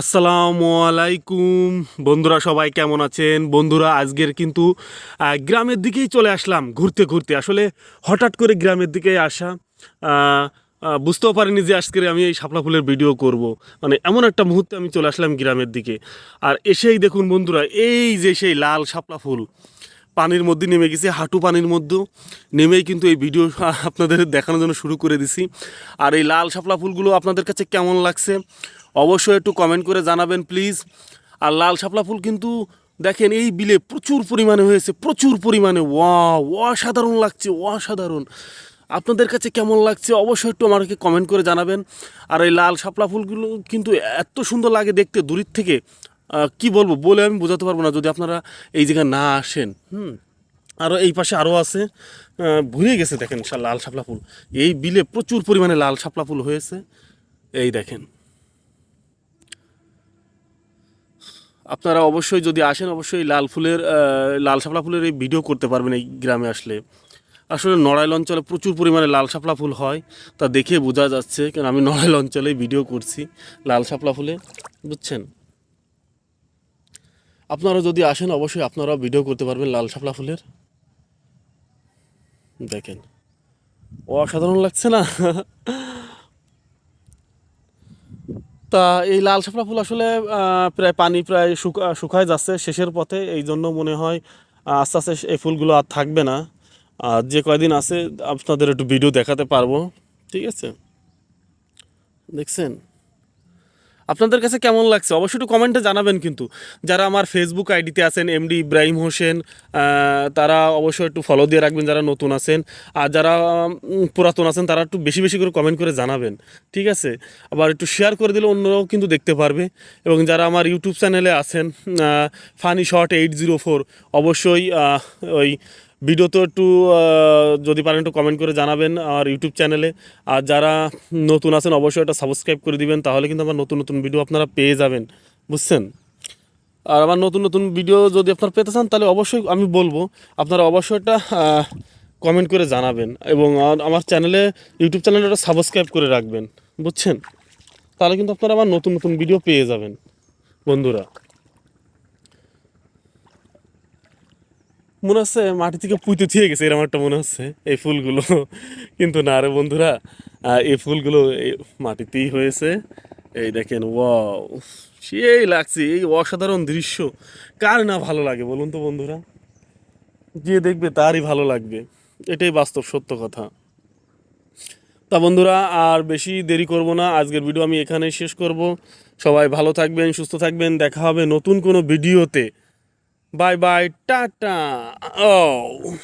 আসসালামু আলাইকুম। বন্ধুরা সবাই কেমন আছেন? বন্ধুরা, আজকের কিন্তু গ্রামের দিকেই চলে আসলাম, ঘুরতে ঘুরতে। আসলে হঠাৎ করে গ্রামের দিকে আসা বুঝতেও পারিনি যে আজকে আমি এই শাপলা ফুলের ভিডিও করব। মানে এমন একটা মুহূর্তে আমি চলে আসলাম গ্রামের দিকে। আর এসেই দেখুন বন্ধুরা, এই যে সেই লাল শাপলা ফুল, পানির মধ্যে নেমে গেছে, হাঁটু পানির মধ্যে। নেমেই কিন্তু এই ভিডিও আপনাদের দেখানোর জন্য শুরু করে দিছি। আর এই লাল শাপলা ফুলগুলো আপনাদের কাছে কেমন লাগছে? অবশ্যই একটু কমেন্ট করে জানাবেন প্লিজ আর লাল শাপলা ফুল কিন্তু দেখেন, এই বিলে প্রচুর পরিমাণে হয়েছে, প্রচুর পরিমাণে। ওয়া অসাধারণ লাগছে, অসাধারণ। আপনাদের কাছে কেমন লাগছে অবশ্যই একটু আমাকে কমেন্ট করে জানাবেন। আর এই লাল শাপলা ফুলগুলো কিন্তু এত সুন্দর লাগে দেখতে, দূরের থেকে। কি বলব, বলে আমি বোঝাতে পারব না যদি আপনারা এই জায়গায় না আসেন। হুম আরও এই পাশে আরও আছে। ভুলে গেছে দেখেন লাল শাপলা ফুল। এই বিলে প্রচুর পরিমাণে লাল শাপলা ফুল হয়েছে। এই দেখেন। আপনারা অবশ্যই যদি আসেন, অবশ্যই লাল ফুলের লাল শাপলা ফুলের এই ভিডিও করতে পারবেন এই গ্রামে আসলে। আসলে নড়াইল অঞ্চলে প্রচুর পরিমাণে লাল শাপলা ফুল হয়, তা দেখে বোঝা যাচ্ছে কারণ আমি নড়াইল অঞ্চলে ভিডিও করছি লাল শাপলা ফুলে, বুঝছেন? আপনারা যদি আসেন, অবশ্যই আপনারাও ভিডিও করতে পারবেন লাল শাপলা ফুলের। দেখেন। অসাধারণ লাগছে না? তা এই লাল শাপলা ফুল আসলে প্রায় পানি প্রায় শুকা শুকায় যাচ্ছে শেষের পথে। এই জন্য মনে হয় আস্তে আস্তে এই ফুলগুলো আর থাকবে না। আর যে কয়দিন আছে, আপনাদের একটু ভিডিও দেখাতে পারব। ঠিক আছে? দেখছেন? আপনাদের কাছে কেমন লাগছে? অবশ্যই একটু কমেন্টে জানাবেন কিন্তু। যারা আমার ফেসবুক আইডিতে আছেন এমডি ইব্রাহিম হোসেন তারা অবশ্যই একটু ফলো দিয়ে রাখবেন যারা নতুন আছেন। আর যারা পুরাতন আছেন, তারা একটু বেশি বেশি করে কমেন্ট করে জানাবেন। ঠিক আছে? আবার একটু শেয়ার করে দিলে অন্যরাও কিন্তু দেখতে পারবে। এবং যারা আমার ইউটিউব চ্যানেলে আছেন funny short eight zero four অবশ্যই ওই ভিডিও তো একটু যদি পারেন একটু কমেন্ট করে জানাবেন আর ইউটিউব চ্যানেলে আর যারা নতুন আছেন, অবশ্যই এটা সাবস্ক্রাইব করে দিবেন, তাহলে কিন্তু আমার নতুন নতুন ভিডিও আপনারা পেয়ে যাবেন। বুঝছেন? আর আমার নতুন নতুন ভিডিও যদি আপনারা পেতে চান, তাহলে অবশ্যই আমি বলব, আপনারা অবশ্যই এটা কমেন্ট করে জানাবেন। এবং আমার চ্যানেলে ইউটিউব চ্যানেলে ওটা সাবস্ক্রাইব করে রাখবেন। বুঝছেন? তাহলে কিন্তু আপনারা আমার নতুন নতুন ভিডিও পেয়ে যাবেন। বন্ধুরা। মনে হচ্ছে মাটি থেকে পুঁতে থিয়ে গেছে এরকম একটা মনে হচ্ছে এই ফুলগুলো। কিন্তু না রে বন্ধুরা এই ফুলগুলো মাটিতেই হয়েছে। এই দেখেন ওয়াও সেই লাগছে, এই অসাধারণ দৃশ্য। কার না ভালো লাগে বলুন তো বন্ধুরা? যে দেখবে তারই ভালো লাগবে। এটাই বাস্তব সত্য কথা। তা বন্ধুরা, আর বেশি দেরি করব না, আজকের ভিডিও আমি এখানেই শেষ করব। সবাই ভালো থাকবেন, সুস্থ থাকবেন, দেখা হবে নতুন কোনো ভিডিওতে Bye bye. Tata. Oh.